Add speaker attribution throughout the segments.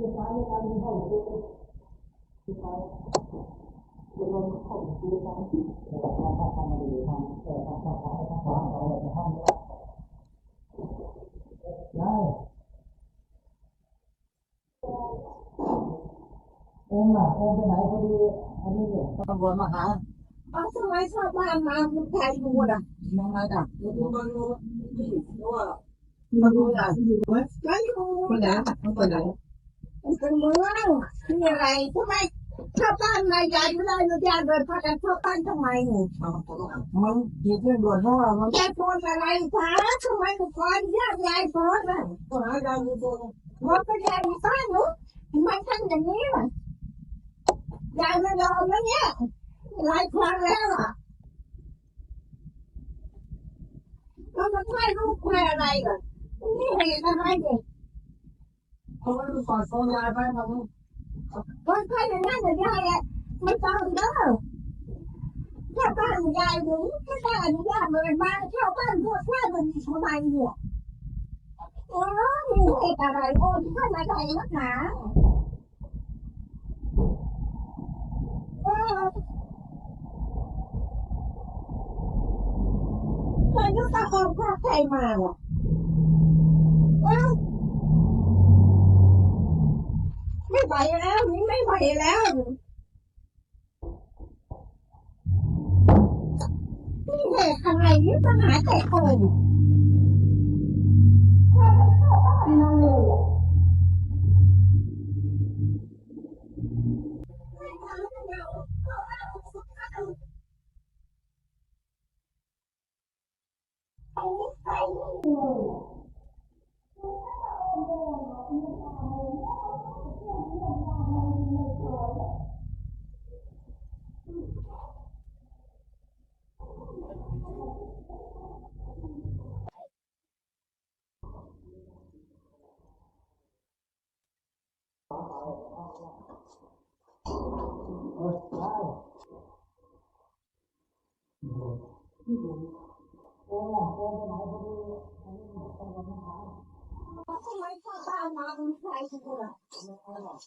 Speaker 1: người ta người ta đi hầu tôi người ta người ta
Speaker 2: hầu tôi ta người ta ta ta mà đi làm người ta ta ta ta ta ta người ta không nữa đây em mà em
Speaker 1: cái này có đi anh đi được
Speaker 2: con vừa mà hả à sao mấy sao ba mà thầy mua đã mà mà đã tôi tôi tôi
Speaker 1: tôi tôi tôi tôi tôi tôi tôi tôi tôi tôi tôi tôi tôi
Speaker 2: tôi tôi เป็นเมืองมีอะไรทำไมชาวบ้านมาใหญ่ไม่ได้อนุญาตเลยพากันชาวบ้านทำไมนี่
Speaker 1: มันเหตุเร่งด่วนเพราะว่ามัน
Speaker 2: ยายโพนอะไรคะทำไมถึงขออนุญาตยายโพนอะ
Speaker 1: ก็หายายอยู่ตรง
Speaker 2: ว่าเป็นยายบ้านหนูทำไมทำอย่างนี้ล่ะยายไม่ยอมนะเนี่ยหลายครั้งแล้วอะมันไม่ลูกไม่อะไรกันนี่เหตุอะไรเนี่ย
Speaker 1: เขาไม่รู้สอนโซนยายไปทำ
Speaker 2: คนไข้อย่างนั้นจะยายอะไม่ต้องเด้อถ้าบ้านยายหนูถ้าได้อนุญาตเลยมานเช่าบ้านพวกว่ามันทำไมเนี่ยโอ้ยมีเหตุอะไรโอนข้านมาได้นักหนาเออมันก็ตะโกนพาใครมาอะ ไม่ไหวแล้วนี่ไม่ไหวแล้วนี่เหตุอะไรนี่ปัญหาแต่คนทำไมข้าบ้านมาเป็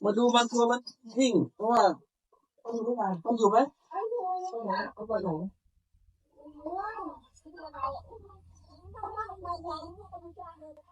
Speaker 3: มาดูบางตัวมันวิ่งเพราะว่า
Speaker 1: ต้องรู้ว่า
Speaker 3: ต้องอยู่ไหม
Speaker 2: ไอ้ดู
Speaker 1: ไปไหนเขาไปไหน
Speaker 2: ว้าวอะไรทำไมมาใหญ่ไม่